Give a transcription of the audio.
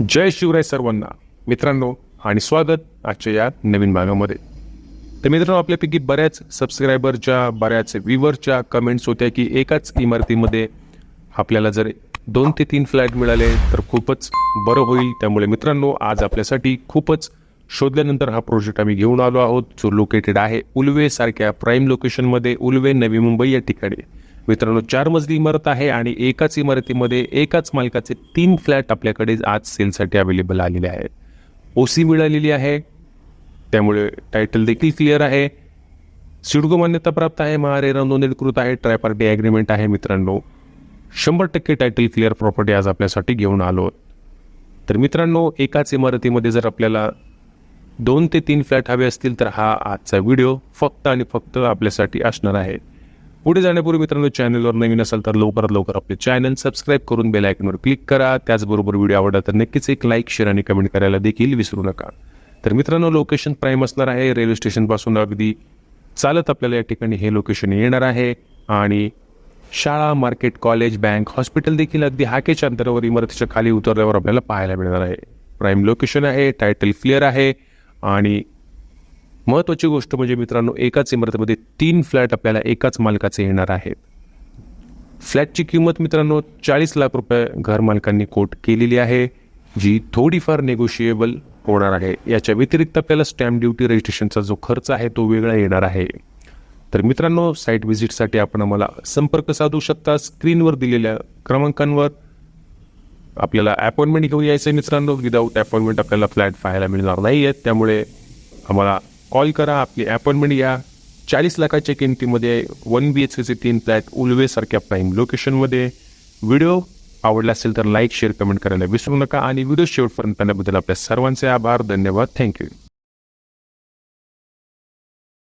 जय शिवराय सर्वांना. मित्रांनो आणि स्वागत आजच्या या नवीन भागामध्ये. तर मित्रांनो आपल्यापैकी बऱ्याच सबस्क्रायबरच्या बऱ्याच व्ह्युअरच्या कमेंट्स होत्या की एकाच इमारतीमध्ये आपल्याला जर दोन ते तीन फ्लॅट मिळाले तर खूपच बरं होईल. त्यामुळे मित्रांनो आज आपल्यासाठी खूपच शोधल्यानंतर हा प्रोजेक्ट आम्ही घेऊन आलो आहोत. जो लोकेटेड आहे उलवे सारख्या प्राईम लोकेशनमध्ये उलवे नवी मुंबई या ठिकाणी. मित्रांनो चार मजली इमारत आहे आणि एकाच इमारतीमध्ये एकाच मालकाचे तीन फ्लॅट आपल्याकडे आज सेलसाठी अवेलेबल आलेले आहेत. ओ सी मिळालेली आहे. त्यामुळे टायटल देखील क्लिअर आहे. सिडको मान्यता प्राप्त आहे. महारेरा नोंदणीकृत आहे. ट्रायपार्टी ॲग्रीमेंट आहे मित्रांनो. शंभर टक्के टायटल क्लिअर प्रॉपर्टी आज आपल्यासाठी घेऊन आलो. आहोत. तर मित्रांनो एकाच इमारतीमध्ये जर आपल्याला दोन ते तीन फ्लॅट हवे असतील तर हा आजचा व्हिडिओ फक्त आणि फक्त आपल्यासाठी असणार आहे. पुढे जाण्यापूर्वी मित्रांनो चॅनलवर नवीन असाल तर लवकरात लवकर आपले चॅनल सबस्क्राईब करून बेल आयकॉनवर क्लिक करा. त्याचबरोबर व्हिडिओ आवडला तर नक्कीच एक लाईक शेअर आणि कमेंट करायला देखील विसरू नका. तर मित्रांनो लोकेशन प्राईम असणार आहे. रेल्वे स्टेशनपासून अगदी चालत आपल्याला या ठिकाणी हे लोकेशन येणार आहे. आणि शाळा मार्केट कॉलेज बँक हॉस्पिटल देखील अगदी हाकेच्या अंतरावर इमारतीच्या खाली उतरल्यावर आपल्याला पाहायला मिळणार आहे. प्राईम लोकेशन आहे टायटल क्लिअर आहे. आणि महत्त्वाची गोष्ट म्हणजे मित्रांनो एकाच इमारतीमध्ये तीन फ्लॅट आपल्याला एकाच मालकाचे येणार आहेत. फ्लॅटची किंमत मित्रांनो चाळीस लाख रुपये घरमालकांनी कोट केलेली आहे जी थोडीफार नेगोशिएबल होणार आहे. याच्या व्यतिरिक्त आपल्याला स्टॅम्प ड्युटी रजिस्ट्रेशनचा जो खर्च आहे तो वेगळा येणार आहे. तर मित्रांनो साईट व्हिजिटसाठी आपण आम्हाला संपर्क साधू शकता. स्क्रीनवर दिलेल्या क्रमांकांवर आपल्याला अपॉइंटमेंट घेऊन यायचं आहे मित्रांनो. विदाऊट अपॉइंटमेंट आपल्याला फ्लॅट पाहायला मिळणार नाही आहेत त्यामुळे आम्हाला कॉल करा आपली अपॉइंटमेंट या चाळीस लाखाच्या किमतीमध्ये वन बी एच केचे तीन फ्लॅट उलवेसारख्या प्राईम लोकेशनमध्ये व्हिडिओ आवडला असेल तर लाईक शेअर कमेंट करायला विसरू नका. आणि व्हिडिओ शेवटपर्यंत पाहण्याबद्दल आपल्या सर्वांचे आभार धन्यवाद. थँक्यू